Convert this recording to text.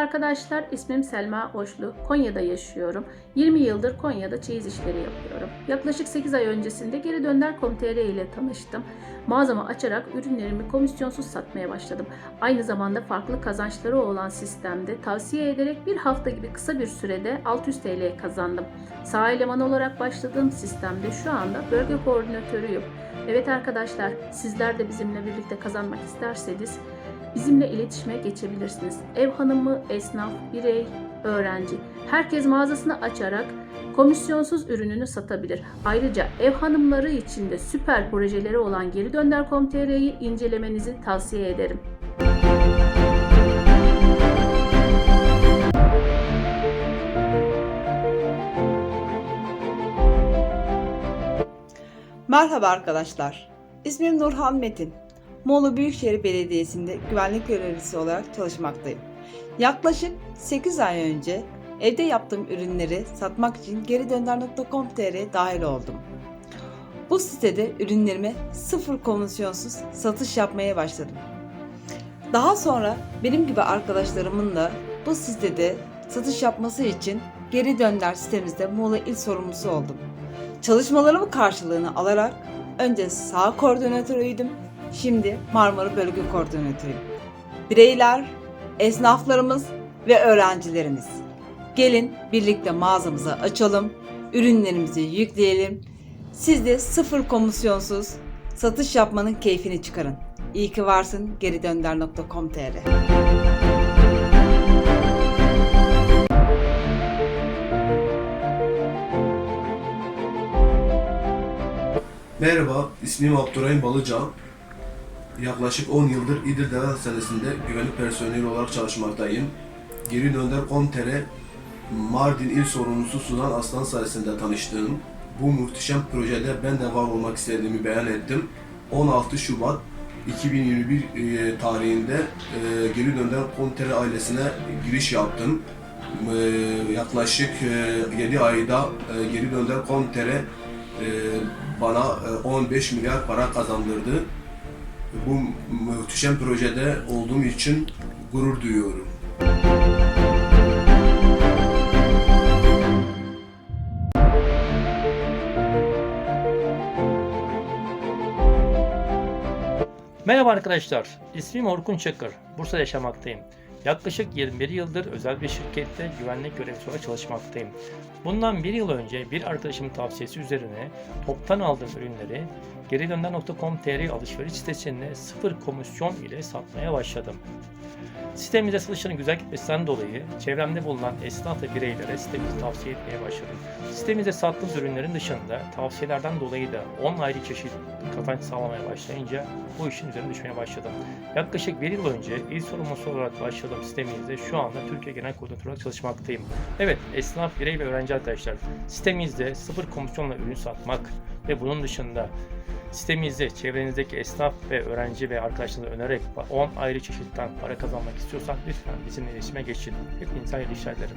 arkadaşlar, ismim Selma Oşlu. Konya'da yaşıyorum. 20 yıldır Konya'da çeyiz işleri yapıyorum. Yaklaşık 8 ay öncesinde Geri Dönder.com.tr ile tanıştım. Mağazamı açarak ürünlerimi komisyonsuz satmaya başladım. Aynı zamanda farklı kazançları olan sistemde tavsiye ederek bir hafta gibi kısa bir sürede 600 TL kazandım. Sağ eleman olarak başladığım sistemde şu anda bölge koordinatörüyüm. Evet arkadaşlar, sizler de bizimle birlikte kazanmak isterseniz bizimle iletişime geçebilirsiniz. Ev hanımı, esnaf, birey, öğrenci. Herkes mağazasını açarak komisyonsuz ürününü satabilir. Ayrıca ev hanımları için de süper projeleri olan Geri Dönder.com.tr'yi incelemenizi tavsiye ederim. Merhaba arkadaşlar. İsmim Nurhan Metin. Muğla Büyükşehir Belediyesi'nde güvenlik görevlisi olarak çalışmaktayım. Yaklaşık 8 ay önce evde yaptığım ürünleri satmak için geridönder.com.tr dahil oldum. Bu sitede ürünlerime sıfır komisyonsuz satış yapmaya başladım. Daha sonra benim gibi arkadaşlarımın da bu sitede satış yapması için Geri Dönder sitemizde Muğla il sorumlusu oldum. Çalışmalarımın karşılığını alarak önce sağ koordinatörüydüm, şimdi Marmara Bölge Koordinatörüyüm. Bireyler, esnaflarımız ve öğrencilerimiz. Gelin birlikte mağazamızı açalım, ürünlerimizi yükleyelim. Siz de sıfır komisyonsuz satış yapmanın keyfini çıkarın. İyi ki varsın geridönder.com.tr Merhaba, ismim Abdurrahim Balıcan. Yaklaşık 10 yıldır İdir Deve Hastanesi'nde güvenlik personeli olarak çalışmaktayım. Geri Dönder Komtere, Mardin İl Sorumlusu Suzan Aslan sayesinde tanıştığım bu muhteşem projede ben de var olmak istediğimi beyan ettim. 16 Şubat 2021 e, tarihinde e, Geri Dönder Komtere ailesine giriş yaptım. E, yaklaşık e, 7 ayda Geri Dönder Komtere bana e, 15 milyar para kazandırdı. Bu muhteşem projede olduğum için gurur duyuyorum. Merhaba arkadaşlar, ismim Orkun Çakır, Bursa'da yaşamaktayım. Yaklaşık 21 yıldır özel bir şirkette güvenlik görevlisi olarak çalışmaktayım. Bundan bir yıl önce bir arkadaşımın tavsiyesi üzerine toptan aldığım ürünleri geridönden.com.tr alışveriş sitesinde sıfır komisyon ile satmaya başladım. Sitemizde satışların güzel gitmesinden dolayı çevremde bulunan esnaf ve bireylere sitemizi tavsiye etmeye başladım. Sitemizde sattığımız ürünlerin dışında tavsiyelerden dolayı da 10 ayrı çeşit kazanç sağlamaya başlayınca bu işin üzerine düşmeye başladım. Yaklaşık bir yıl önce il sorumlusu olarak başladığım sitemizde şu anda Türkiye Genel Koordinatörü olarak çalışmaktayım. Evet, esnaf, birey ve öğrenci arkadaşlar sitemizde sıfır komisyonla ürün satmak ve bunun dışında Sitemizde çevrenizdeki esnaf ve öğrenci ve arkadaşlarınıza önererek 10 ayrı çeşitten para kazanmak istiyorsan lütfen bizimle iletişime geçin. Hepinize hayırlı işler dilerim.